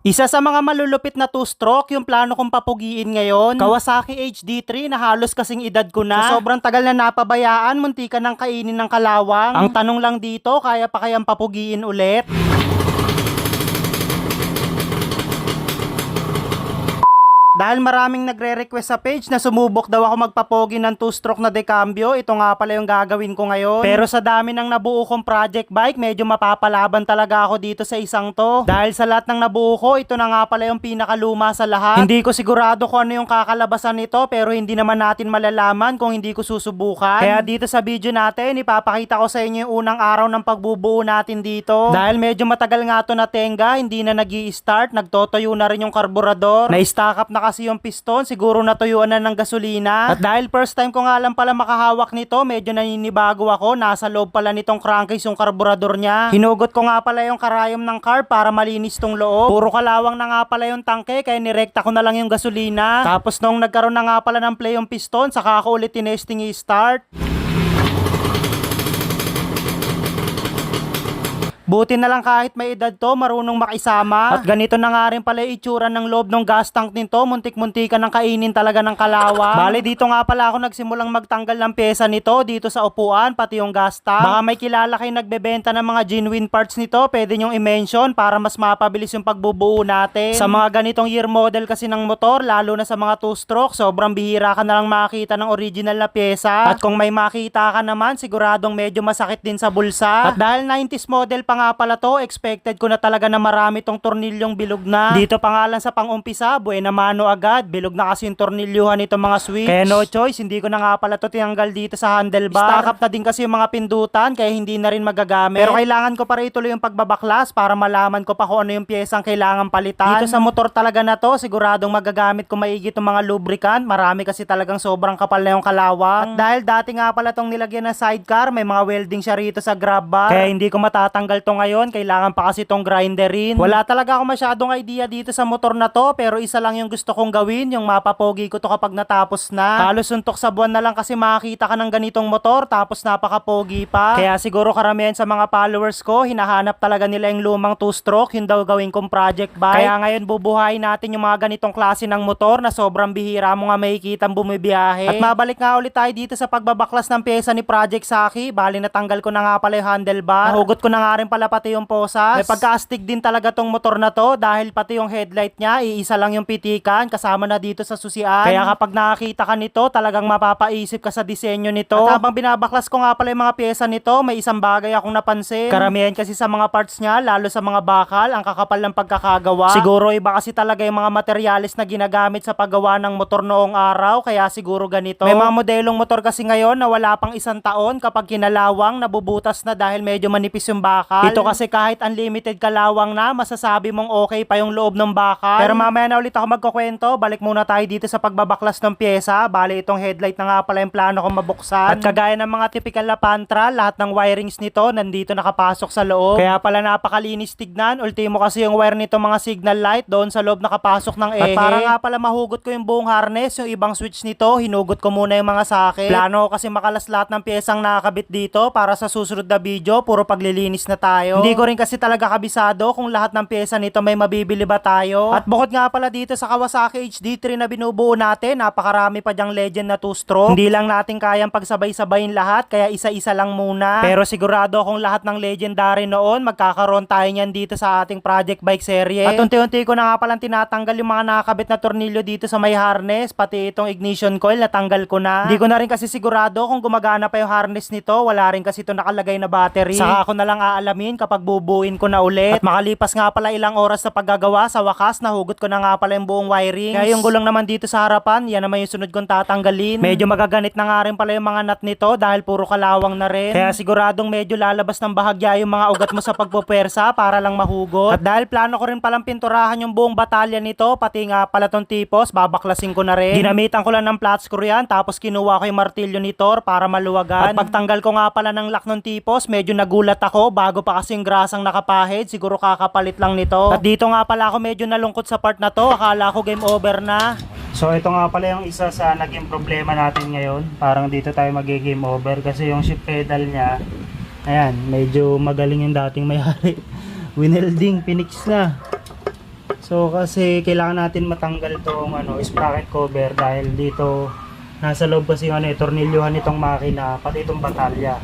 Isa sa mga malulupit na two-stroke yung plano kong papugiin ngayon. Kawasaki HD3 na halos kasing edad ko na. Sa sobrang tagal na napabayaan, munti ka nang kainin ng kalawang. Ang tanong lang dito, kaya pa kayang papugiin ulit? Dahil maraming nagre-request sa page na sumubok daw ako magpapogi ng two-stroke na decambio, ito nga pala yung gagawin ko ngayon. Pero sa dami ng nabuo kong project bike, medyo mapapalaban talaga ako dito sa isang to. Dahil sa lahat ng nabuo ko, ito na nga pala yung pinakaluma sa lahat. Hindi ko sigurado kung ano yung kakalabasan nito, pero hindi naman natin malalaman kung hindi ko susubukan. Kaya dito sa video natin, ipapakita ko sa inyo yung unang araw ng pagbubuo natin dito. Dahil medyo matagal nga to na tenga, hindi na nag start nagtotoyo na rin yung karburador. Na-stack up na kasi yung piston, siguro natuyuan na ng gasolina. At dahil first time ko nga lang pala makahawak nito, medyo naninibago ako. Nasa loob pala nitong crankcase yung karburador niya. Hinugot ko nga pala yung karayom ng car para malinis tong loob. Puro kalawang na nga pala yung tangke, kaya nirekta ko na lang yung gasolina. Tapos nung nagkaroon na nga pala ng play yung piston, saka ako ulit tinesting i-start. Buti na lang kahit may edad to, marunong makisama. At ganito na nga rin pala itsura ng loob ng gas tank nito. Muntik-muntikan ng kainin talaga ng kalawang. Bale, dito nga pala ako nagsimulang magtanggal ng pyesa nito dito sa upuan, pati yung gas tank. Baka may kilala kayo nagbebenta ng mga genuine parts nito, pwede nyong i-mention para mas mapabilis yung pagbubuo natin. Sa mga ganitong year model kasi ng motor, lalo na sa mga two-stroke, sobrang bihira ka na lang makakita ng original na pyesa. At kung may makita ka naman, siguradong medyo masakit din sa bulsa. At dahil 90s model pa nga pala to, expected ko na talaga na marami tong tornilyong bilog na. Dito pa nga lang sa pang-umpisa, buena mano agad. Bilog na kasi yung tornilyuhan nito mga switch. Kaya no choice, hindi ko na nga pala to tinanggal dito sa handlebar. Stack up na din kasi yung mga pindutan, kaya hindi na rin magagamit. Pero kailangan ko pa rin ituloy yung pagbabaklas para malaman ko pa kung ano yung piyesang kailangan palitan. Dito sa motor talaga na to, siguradong magagamit ko maigi itong mga lubricant. Marami kasi talagang sobrang kapal na yung kalawang. At dahil dati nga pala tong nilagyan ng sidecar, may mga welding siya rito sa grab bar. Kaya hindi ko matatanggal to ngayon, kailangan pa kasi tong grinderin. Wala talaga ako masyadong idea dito sa motor na to, pero isa lang yung gusto kong gawin, yung mapapogi ko to kapag natapos na. Halos suntok sa buwan na lang kasi makakita ka ng ganitong motor, tapos napakapogi pa. Kaya siguro karamihan sa mga followers ko, hinahanap talaga nila yung lumang two-stroke, yun daw gawin kong project bike. Kaya ngayon bubuhayin natin yung mga ganitong klase ng motor na sobrang bihira mo nga makikita bumibiyahe. At mabalik nga ulit tayo dito sa pagbabaklas ng pyesa ni Project Saki. Bali natanggal ko na nga pala yung handlebar. Nahugot ko na nga rin pala pati yung posas. May pagka-astig din talaga tong motor na to dahil pati yung headlight niya, iisa lang yung pitikan kasama na dito sa susian. Kaya kapag nakakita ka nito, talagang mapapaisip ka sa disenyo nito. At habang binabaklas ko nga pala yung mga pyesa nito, may isang bagay akong napansin. Karamihan kasi sa mga parts niya, lalo sa mga bakal, ang kakapal ng pagkakagawa. Siguro iba kasi talaga yung mga materialis na ginagamit sa paggawa ng motor noong araw, kaya siguro ganito. May mga modelong motor kasi ngayon na wala pang isang taon kapag kinalawang, nabubutas na dahil medyo manipis yung bakal. Ito kasi kahit unlimited kalawang na, masasabi mong okay pa yung loob ng bakal. Pero mamaya na ulit ako magkukwento, balik muna tayo dito sa pagbabaklas ng pyesa. Bali itong headlight na nga pala yung plano kong mabuksan. At kagaya ng mga typical na pantra, lahat ng wirings nito nandito nakapasok sa loob. Kaya pala napakalinis tignan. Ultimo kasi yung wire nito mga signal light doon sa loob nakapasok ng ehe. At para nga pala mahugot ko yung buong harness, yung ibang switch nito, hinugot ko muna yung mga socket. Plano kasi makalas lahat ng pyesang nakakabit dito para sa susunod na video, puro paglilinis na tayo. Hindi ko rin kasi talaga kabisado kung lahat ng pyesa nito may mabibili ba tayo. At bukod nga pala dito sa Kawasaki HD3 na binubuo natin, napakarami pa dyang legend na two-stroke. Hindi lang natin kayang pagsabay-sabayin lahat, kaya isa-isa lang muna. Pero sigurado akong lahat ng legendary noon, magkakaroon tayo niyan dito sa ating project bike serye. At unti-unti ko na nga palang tinatanggal yung mga nakakabit na tornilyo dito sa may harness, pati itong ignition coil, natanggal ko na. Hindi ko na rin kasi sigurado kung gumagana pa yung harness nito, wala rin kasi ito nakalagay na battery. Saka ako na lang aalamin kapag bubuin ko na ulit. At makalipas nga pala ilang oras sa paggagawa, sa wakas, nahugot ko na nga pala yung buong wiring. Kaya yung gulong naman dito sa harapan, yan naman yung sunod kong tatanggalin. Medyo magaganit na nga rin pala yung mga nut nito dahil puro kalawang na rin. Kaya siguradong medyo lalabas ng bahagya yung mga ugat mo sa pagpupwersa para lang mahugot. At dahil plano ko rin palang pinturahan yung buong batalya nito, pati nga pala tong tipos, babaklasin ko na rin. Ginamitan ko lang ng flat screw yan, tapos kinuha ko yung martilyo ni Thor para maluwagan. At pagtanggal ko nga pala ng lock ng tipos, medyo nagulat ako bago pa kasi yung grasang nakapahid, siguro kakapalit lang nito. At dito nga pala ako medyo nalungkot sa part na to, akala ko game over na. So ito nga pala yung isa sa naging problema natin ngayon. Parang dito tayo mag-game over kasi yung shift pedal niya, ayan, medyo magaling yung dating may-ari. Winelding, pinix na. So kasi kailangan natin matanggal tong ano, sprocket cover dahil dito nasa loob kasi yung ano, eh, tornilyuhan itong makina pati itong batalya.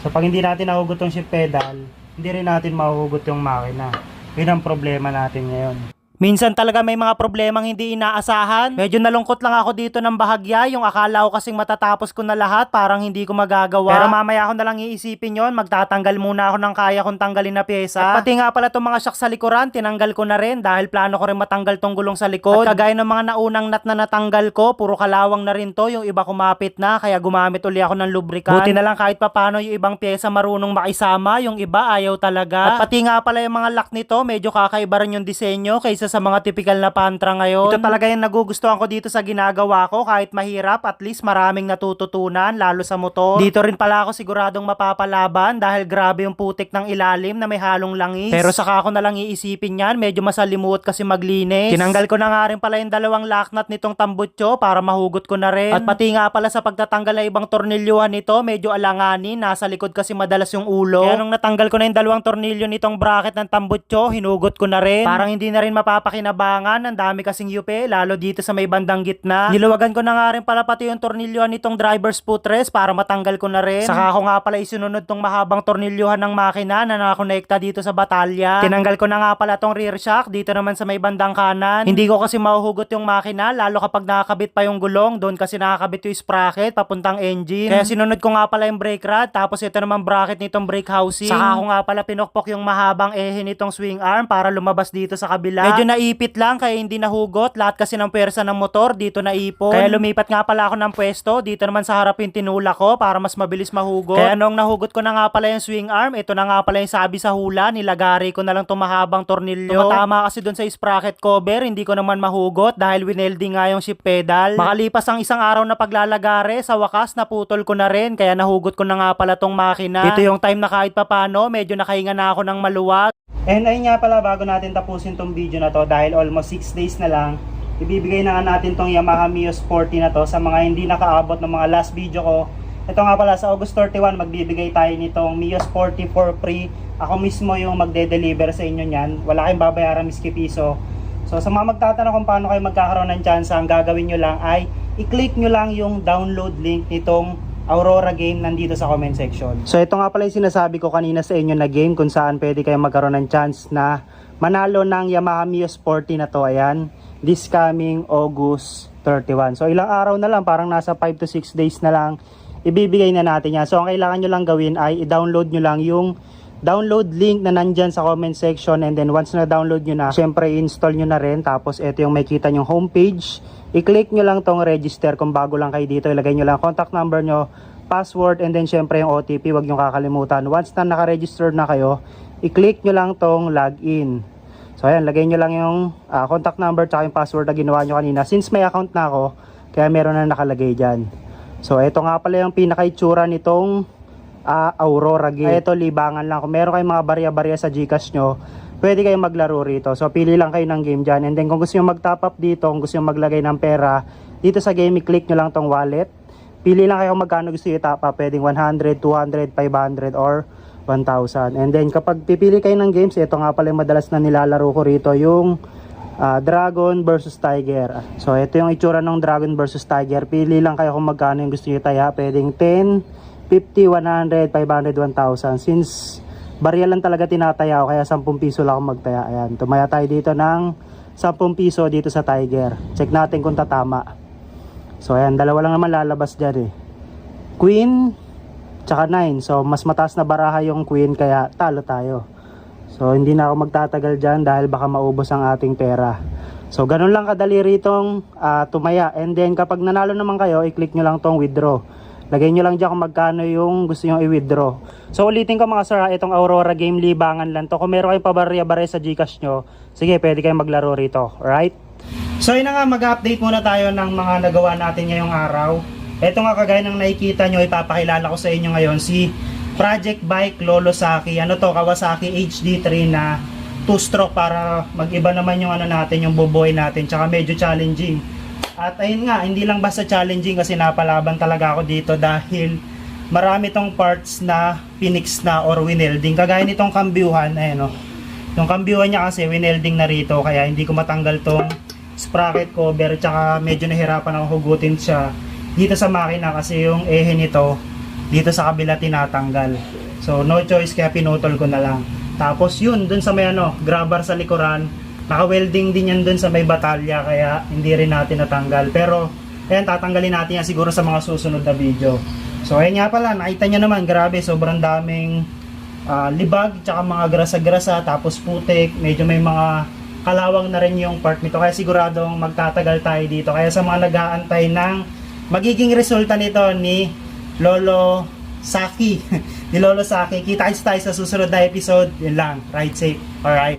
So pag hindi natin nahugot tong shift pedal, hindi rin natin mahuhugot yung makina. Yun ang problema natin ngayon. Minsan talaga may mga problemang hindi inaasahan. Medyo nalungkot lang ako dito ng bahagya. Yung akala ko kasing matatapos ko na lahat, parang hindi ko magagawa. Pero mamaya ako na lang iisipin yon Magtatanggal muna ako ng kaya kong tanggalin na pyesa. At pati nga pala itong mga shock sa likuran, tinanggal ko na rin dahil plano ko rin matanggal tong gulong sa likod. At kagaya ng mga naunang nut na natanggal ko, puro kalawang na rin to. Yung iba kumapit na, kaya gumamit uli ako ng lubricant. Buti na lang kahit papano yung ibang pyesa marunong makisama, yung iba ayaw talaga. At pati nga pala yung mga lock nito, medyo kakaiba rin yung disenyo kaysa sa mga typical na pantra ngayon. Ito talaga yung nagugustuhan ko dito sa ginagawa ko kahit mahirap at least maraming natututunan lalo sa motor. Dito rin pala ako siguradong mapapalaban dahil grabe yung putik ng ilalim na may halong langis. Pero saka ako na lang iisipin yan, medyo masalimuot kasi maglinis. Tinanggal ko na nga rin pala yung dalawang lock nut nitong tambutso para mahugot ko na rin. At pati nga pala sa pagtatanggal ng ibang tornilyuhan nito, medyo alanganin, nasa likod kasi madalas yung ulo. Kaya nung natanggal ko na yung dalawang tornilyo nitong bracket ng tambutso, hinugot ko na rin. Parang hindi na rin mapapakinabangan, ang dami kasing yupe, lalo dito sa may bandang gitna. Niluwagan ko na nga rin pala pati yung tornilyohan nitong driver's footrest para matanggal ko na rin. Saka ako nga pala isunod tong mahabang tornilyohan ng makina na nakakonekta dito sa batalya. Tinanggal ko na nga pala tong rear shock dito naman sa may bandang kanan. Hindi ko kasi mahuhugot yung makina, lalo kapag nakakabit pa yung gulong, doon kasi nakakabit yung sprocket papuntang engine. Kaya sinunod ko nga pala yung brake rod, tapos ito naman bracket nitong brake housing. Saka ako nga pala pinokpok yung mahabang ehe nitong swing arm para lumabas dito sa kabila. Medyo naipit lang kaya hindi nahugot. Lahat kasi ng pwersa ng motor dito naipon. Kaya lumipat nga pala ako ng pwesto. Dito naman sa harap yung tinula ko para mas mabilis mahugot. Kaya nung nahugot ko na nga pala yung swing arm, ito na nga pala yung sabi sa hula. Nilagari ko na lang itong mahabang tornilyo. Tumatama kasi dun sa sprocket cover. Hindi ko naman mahugot dahil winelding nga yung shift pedal. Makalipas ang isang araw na paglalagare, sa wakas naputol ko na rin. Kaya nahugot ko na nga pala tong makina. Ito yung time na kahit papano, medyo nakahinga na ako ng maluwag. And ayun nga pala, bago natin tapusin tong video na to, dahil almost 6 days na lang, ibibigay na nga natin tong Yamaha Mio Sporty na to sa mga hindi nakaabot ng mga last video ko. Ito nga pala, sa August 31, magbibigay tayo nitong Mio Sporty for free. Ako mismo yung magde-deliver sa inyo niyan. Wala kayong babayaran miski piso. So sa mga magtatanong kung paano kayo magkakaroon ng chance, ang gagawin nyo lang ay i-click nyo lang yung download link nitong Aurora game nandito sa comment section. So ito nga pala yung sinasabi ko kanina sa inyo na game kung saan pwede kayo magkaroon ng chance na manalo ng Yamaha Mio Sporty na to. Ayan, this coming August 31. So ilang araw na lang, parang nasa 5 to 6 days na lang, ibibigay na natin yan. So ang kailangan nyo lang gawin ay i-download nyo lang yung download link na nandyan sa comment section and then once na download nyo na, syempre install nyo na rin tapos ito yung makita yung homepage i-click nyo lang tong register. Kung bago lang kayo dito ilagay nyo lang contact number nyo password and then syempre yung OTP wag nyo kakalimutan. Once na naka-register na kayo i-click nyo lang tong login. So ayan lagay nyo lang yung ah, contact number tsaka yung password na ginawa nyo kanina. Since may account na ako kaya meron na nakalagay dyan. So ito nga pala yung pinaka-itsura nitong ah, Aurora game. Ito libangan lang. Kung meron kayong mga barya-barya sa Gcash nyo, pwede kayong maglaro rito. So pili lang kayo ng game dyan. And then kung gusto nyo mag-top up dito, kung gusto nyo maglagay ng pera, dito sa game, i-click nyo lang tong wallet. Pili lang kayo kung magkano gusto nyo i-top up. Pwedeng 100, 200, 500, or 1,000. And then kapag pipili kayo ng games, ito nga pala yung madalas na nilalaro ko rito, yung ah, Dragon versus Tiger. So ito yung itsura ng Dragon versus Tiger. Pili lang kayo kung magkano yung gusto nyo taya. Pwedeng 10, 50, 100, 500, 1,000. Since barya lang talaga tinataya ko, kaya 10 piso lang ako magtaya. Ayan, tumaya tayo dito ng 10 piso dito sa Tiger. Check natin kung tatama. So ayan, dalawa lang naman lalabas dyan eh. Queen, tsaka 9. So mas mataas na baraha yung Queen, kaya talo tayo. So hindi na ako magtatagal dyan dahil baka maubos ang ating pera. So ganun lang kadali ritong ah, tumaya. And then kapag nanalo naman kayo, i-click nyo lang tong withdraw. Lagay nyo lang dyan kung magkano yung gusto nyo i-withdraw. So ulitin ko mga sir, ha, itong Aurora Game libangan lang to. Kung meron kayong pabarya-barya sa Gcash nyo, sige pwede kayong maglaro rito. Alright? So yun nga, mag-update muna tayo ng mga nagawa natin ngayong araw. Ito nga kagaya ng nakikita nyo, ipapakilala ko sa inyo ngayon si Project Bike Lolo Saki. Ano to, Kawasaki HD3 na 2-stroke para mag-iba naman yung ano natin, yung buboy natin. Tsaka medyo challenging. At ayun nga, hindi lang basta challenging kasi napalaban talaga ako dito dahil marami tong parts na pinix na or winelding. Kagaya nitong kambyuhan, ayan o. Yung kambyuhan niya kasi winelding na rito kaya hindi ko matanggal tong sprocket cover tsaka medyo nahirapan ako hugutin siya dito sa makina kasi yung ehe nito dito sa kabila tinatanggal. So no choice kaya pinutol ko na lang. Tapos yun dun sa may ano, grabber sa likuran, naka-welding din yan dun sa may batalya kaya hindi rin natin natanggal. Pero ayan tatanggalin natin yan siguro sa mga susunod na video. So ayan nga pala, nakita nyo naman, grabe, sobrang daming ah, libag, tsaka mga grasa-grasa, tapos putik, medyo may mga kalawang na rin yung part nito. Kaya siguradong magtatagal tayo dito. Kaya sa mga nag-aantay ng magiging resulta nito ni Lolo Saki, ni Lolo Saki, kita tayo sa susunod na episode. Yun lang, ride safe. Alright.